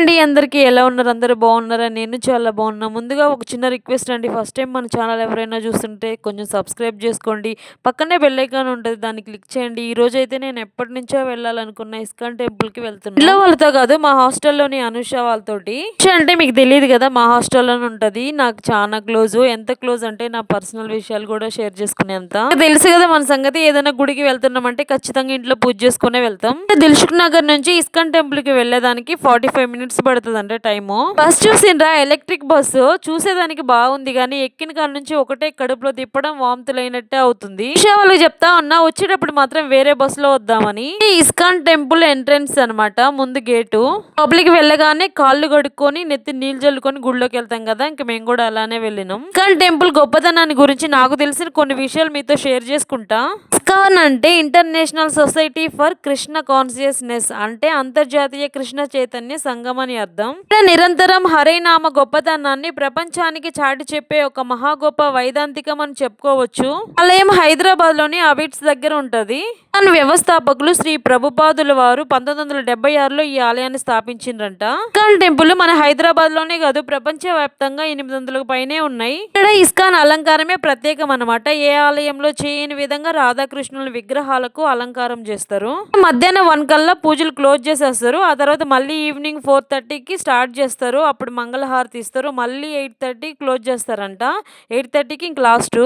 అండి అందరికీ ఎలా ఉన్నారు? అందరూ బాగున్నారా? నేను చాలా బాగున్నా. ముందుగా ఒక చిన్న రిక్వెస్ట్ అండి. ఫస్ట్ టైం మన ఛానల్ ఎవరైనా చూస్తుంటే కొంచెం సబ్స్క్రైబ్ చేసుకోండి. పక్కనే బెల్ ఐకాన్ ఉంటుంది దాన్ని క్లిక్ చేయండి. ఈ రోజు అయితే నేను ఎప్పటి నుంచో వెళ్ళాలనుకున్న ఇస్కాన్ టెంపుల్కి వెళ్తున్నా ఇంట్లో వాళ్ళతో కాదు మా హాస్టల్లోని అనుష వాళ్ళతోటి. అంటే మీకు తెలియదు కదా మా హాస్టల్లోనే ఉంటుంది. నాకు చాలా క్లోజ్. ఎంత క్లోజ్ అంటే నా పర్సనల్ విషయాలు కూడా షేర్ చేసుకునేంత. తెలుసు కదా మన సంగతి. ఏదైనా గుడికి వెళ్తున్నామంటే ఖచ్చితంగా ఇంట్లో పూజ చేసుకునే వెళ్తాం. దిల్సుఖ్ నగర్ నుంచి ఇస్కాన్ టెంపుల్కి వెళ్ళేదానికి ఫార్టీ ఫైవ్ మినిట్స్ పడుతుంది అంటే టైము. బస్ చూసిండ్రా ఎలక్ట్రిక్ బస్సు. చూసేదానికి బాగుంది కానీ ఎక్కిన కాడ నుంచి ఒకటే కడుపులో తిప్పడం వాంతులైనట్టే అవుతుంది. విషయం వాళ్ళకి చెప్తా ఉన్నా వచ్చేటప్పుడు మాత్రం వేరే బస్సులో వద్దామని. ఈ ఇస్కాన్ టెంపుల్ ఎంట్రన్స్ అనమాట ముందు గేటు. పబ్లిక్ వెళ్ళగానే కాళ్ళు కడుక్కొని నెత్తి నీళ్ళు చల్లుకొని గుళ్ళోకి వెళ్తాం కదా ఇంకా మేము కూడా అలానే వెళ్ళినాం. ఇస్కాన్ టెంపుల్ గొప్పతనాన్ని గురించి నాకు తెలిసిన కొన్ని విషయాలు మీతో షేర్ చేసుకుంటా. ఇస్కాన్ అంటే international society for Krishna consciousness అంటే అంతర్జాతీయ కృష్ణ చైతన్య సంగమ అని అర్థం. నిరంతరం హరేనామ గొప్పతనాన్ని ప్రపంచానికి చాటి చెప్పే ఒక మహా గొప్ప వైదాంతికం అని చెప్పుకోవచ్చు. ఆలయం హైదరాబాద్లోని అబిట్స్ దగ్గర ఉంటది. దాని వ్యవస్థాపకులు శ్రీ ప్రభుపాదుల వారు పంతొమ్మిది వందల డెబ్బై ఆరులో ఈ ఆలయాన్ని స్థాపించిండ్రంట. ఇస్కాన్ టెంపుల్ మన హైదరాబాద్లోనే కాదు ప్రపంచ వ్యాప్తంగా ఎనిమిది వందలకు పైనే ఉన్నాయి. ఇక్కడ ఇస్కాన్ అలంకారమే ప్రత్యేకం అన్నమాట ఏ ఆలయంలో చేయని విధంగా రాధాకృష్ణుల విగ్రహాలకు అలంకారం చేస్తారు. మధ్యాహ్నం వన్ కల్లా పూజలు క్లోజ్ చేసేస్తారు. ఆ తర్వాత మళ్ళీ ఈవినింగ్ ఫోర్ థర్టీకి స్టార్ట్ చేస్తారు. అప్పుడు మంగళహారతి ఇస్తారు. మళ్ళీ ఎయిట్ థర్టీ క్లోజ్ చేస్తారంట. ఎయిట్ థర్టీకి ఇంక లాస్ట్.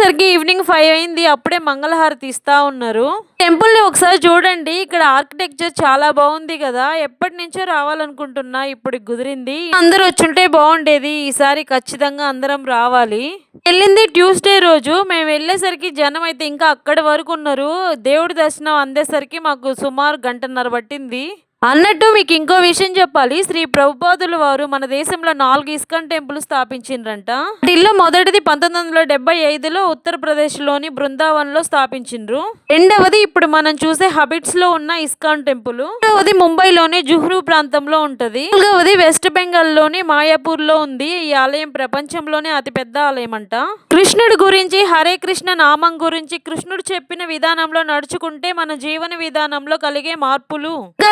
సరికి ఈవినింగ్ ఫైవ్ అయింది. అప్పుడే మంగళహారతి ఇస్తా ఉన్నారు. టెంపుల్ని ఒకసారి చూడండి. ఇక్కడ ఆర్కిటెక్చర్ చాలా బాగుంది కదా. ఎప్పటి నుంచో రావాలనుకుంటున్నా. ఇప్పుడు కుదిరింది. అందరూ వచ్చుంటే బాగుండేది. ఈసారి ఖచ్చితంగా అందరం రావాలి. వెళ్ళింది ట్యూస్డే రోజు. మేము వెళ్ళేసరికి జనం అయితే ఇంకా అక్కడి వరకు ఉన్నారు. దేవుడి దర్శనం అందేసరికి మాకు సుమారు గంటన్నర పట్టింది. అన్నట్టు మీకు ఇంకో విషయం చెప్పాలి. శ్రీ ప్రభుపాదుల వారు మన దేశంలో నాలుగు ఇస్కాన్ టెంపుల్ స్థాపించిండ్రంట. వాటిల్లో మొదటిది పంతొమ్మిది వందల డెబ్బై ఐదులో ఉత్తరప్రదేశ్లోని బృందావన్లో స్థాపించిండ్రు. రెండవది ఇప్పుడు మనం చూసే హబిట్స్లో ఉన్న ఇస్కాన్ టెంపుల్. రెండవది ముంబైలోని జుహ్రూ ప్రాంతంలో ఉంటది. నాలుగవది వెస్ట్ బెంగాల్లోని మాయాపూర్లో ఉంది. ఈ ఆలయం ప్రపంచంలోనే అతి పెద్ద ఆలయం అంట కృష్ణుడు గురించి హరే కృష్ణ నామం గురించి కృష్ణుడు చెప్పిన విధానంలో నడుచుకుంటే మన జీవన విధానంలో కలిగే మార్పులు. ఇంకా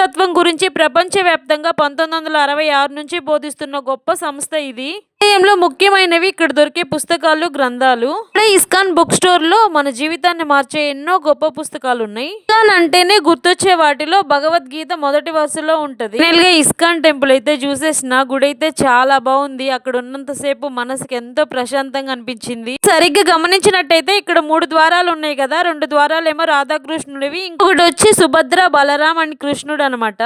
తత్వం గురించి ప్రపంచవ్యాప్తంగా పంతొమ్మిది వందల అరవై ఆరు నుంచి బోధిస్తున్న గొప్ప సంస్థ ఇది. ఆలయంలో ముఖ్యమైనవి ఇక్కడ దొరికే పుస్తకాలు గ్రంథాలు. ఇస్కాన్ బుక్ స్టోర్లో మన జీవితాన్ని మార్చే ఎన్నో గొప్ప పుస్తకాలు ఉన్నాయి ఇస్కాన్ అంటేనే గుర్తొచ్చే వాటిలో భగవద్గీత మొదటి వరుసలో ఉంటది. గా ఇస్కాన్ టెంపుల్ అయితే చూసేసిన గుడి అయితే చాలా బాగుంది. అక్కడ ఉన్నంత సేపు మనసుకి ఎంతో ప్రశాంతంగా అనిపించింది. సరిగ్గా గమనించినట్టయితే ఇక్కడ మూడు ద్వారాలు ఉన్నాయి కదా. రెండు ద్వారాలు ఏమో రాధాకృష్ణుడివి ఇంకొకటి వచ్చి సుభద్ర బలరాం అండ్ కృష్ణుడు అనమాట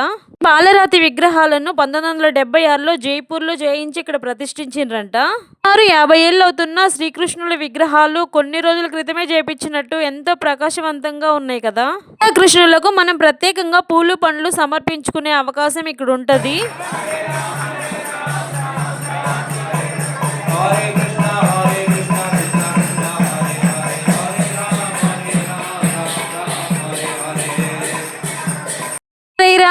బాలరాతి విగ్రహాలను పంతొమ్మిది వందల డెబ్బై ఆరులో జైపూర్లో జయించి ఇక్కడ ప్రతిష్ఠించిండ్రంట. సుమారు యాభై ఏళ్ళు అవుతున్న శ్రీకృష్ణుల విగ్రహాలు కొన్ని రోజుల క్రితమే చేపించినట్టు ఎంతో ప్రకాశవంతంగా ఉన్నాయి కదా. కృష్ణులకు మనం ప్రత్యేకంగా పూలు పండ్లు సమర్పించుకునే అవకాశం ఇక్కడ ఉంటుంది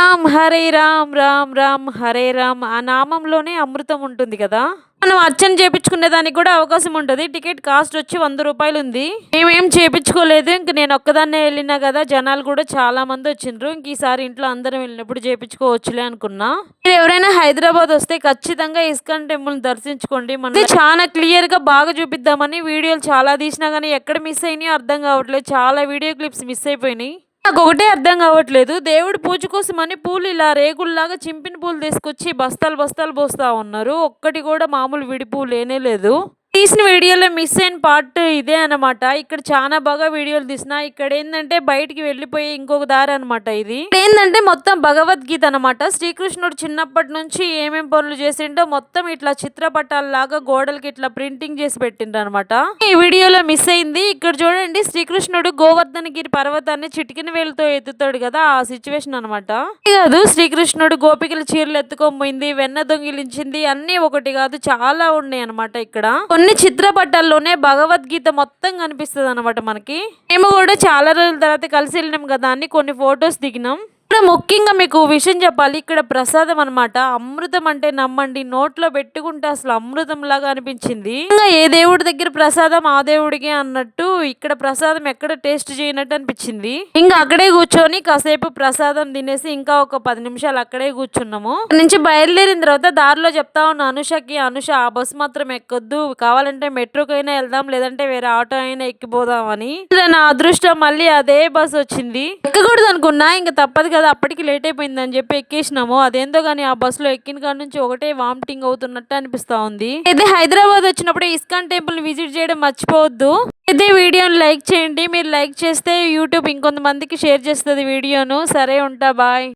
రామ్ హరే రామ్ రామ్ రామ్ హరే రామ్ ఆ నామంలోనే అమృతం ఉంటుంది కదా? మనం అర్చన చేపించుకునే దానికి కూడా అవకాశం ఉంటుంది. టికెట్ కాస్ట్ వచ్చి వంద రూపాయలు ఉంది. మేమేం చేపించుకోలేదు. ఇంక నేను ఒక్కదాన్నే వెళ్ళినా కదా జనాలు కూడా చాలా మంది వచ్చిండ్రు. ఇంక ఈసారి ఇంట్లో అందరం వెళ్ళినప్పుడు చేపించుకోవచ్చులే అనుకున్నా. మీరు ఎవరైనా హైదరాబాద్ వస్తే ఖచ్చితంగా ఇస్కాన్ టెంపుల్ దర్శించుకోండి. మనం చాలా క్లియర్గా బాగా చూపిద్దామని వీడియోలు చాలా తీసినా కానీ ఎక్కడ మిస్ అయినాయో అర్థం కావట్లేదు. చాలా వీడియో క్లిప్స్ మిస్ అయిపోయినాయి. నాకు ఒకటే అర్థం కావట్లేదు. దేవుడి పూజ కోసమని పూలు ఇలా రేగుల్లాగా చింపిన పూలు తీసుకొచ్చి బస్తాలు బస్తాలు పోస్తా ఉన్నారు. ఒక్కటి కూడా మామూలు విడి లేనే లేదు. తీసిన వీడియోలో మిస్ అయిన పార్ట్ ఇదే అనమాట ఇక్కడ చాలా బాగా వీడియోలు తీసిన. ఇక్కడ ఏంటంటే బయటికి వెళ్ళిపోయి ఇంకొక దారి అనమాట ఇది. ఏంటంటే మొత్తం భగవద్గీత అనమాట శ్రీకృష్ణుడు చిన్నప్పటి నుంచి ఏమేం పనులు చేసిండో మొత్తం ఇట్లా చిత్రపటాల లాగా గోడలకి ఇట్లా ప్రింటింగ్ చేసి పెట్టిండ్రు అనమాట ఈ వీడియోలో మిస్ అయింది. ఇక్కడ చూడండి శ్రీకృష్ణుడు గోవర్ధనగిరి పర్వతాన్ని చిటికిన వేలుతో ఎత్తుతాడు కదా ఆ సిచ్యువేషన్ అనమాట కాదు శ్రీకృష్ణుడు గోపికల చీరలు ఎత్తుకొని పోయింది వెన్న దొంగిలించింది అన్ని ఒకటి కాదు చాలా ఉన్నాయి అనమాట ఇక్కడ. కొన్ని చిత్రపటాల్లోనే భగవద్గీత మొత్తం కనిపిస్తుంది అనమాట మనకి. మేము కూడా చాలా రోజుల తర్వాత కలిసి వెళ్ళినాం కదా అని కొన్ని ఫొటోస్ దిగినాం. ఇక్కడ ముఖ్యంగా మీకు విషయం చెప్పాలి. ఇక్కడ ప్రసాదం అనమాట. అమృతం అంటే నమ్మండి నోట్లో పెట్టుకుంటే అసలు అమృతం లాగా అనిపించింది. ఇంకా ఏ దేవుడి దగ్గర ప్రసాదం ఆ దేవుడికి అన్నట్టు ఇక్కడ ప్రసాదం ఎక్కడ టేస్ట్ చేయనట్టు అనిపించింది. ఇంకా అక్కడే కూర్చొని కాసేపు ప్రసాదం తినేసి ఇంకా ఒక పది నిమిషాలు అక్కడే కూర్చున్నాము. నుంచి బయలుదేరిన తర్వాత దారిలో చెప్తా ఉన్న అనుషకి అనుష ఆ బస్ మాత్రం ఎక్కొద్దు. కావాలంటే మెట్రోకైనా వెళ్దాం లేదంటే వేరే ఆటో అయినా ఎక్కిపోదాం అని. నా అదృష్టం మళ్ళీ అదే బస్ వచ్చింది. ఎక్కకూడదు అనుకున్నా ఇంకా తప్పదు కదా అప్పటికి లేట్ అయిపోయిందని చెప్పి ఎక్కేసినాము. అదేందో కానీ ఆ బస్సులో ఎక్కిన కాడ నుంచి ఒకటే వామిటింగ్ అవుతున్నట్టు అనిపిస్తా ఉంది. అయితే హైదరాబాద్ వచ్చినప్పుడు ఇస్కాన్ టెంపుల్ విజిట్ చేయడం మర్చిపోవద్దు. అయితే వీడియోని లైక్ చేయండి. మీరు లైక్ చేస్తే యూట్యూబ్ ఇంకొంతమందికి షేర్ చేస్తుంది వీడియోను. సరే ఉంటా బాయ్.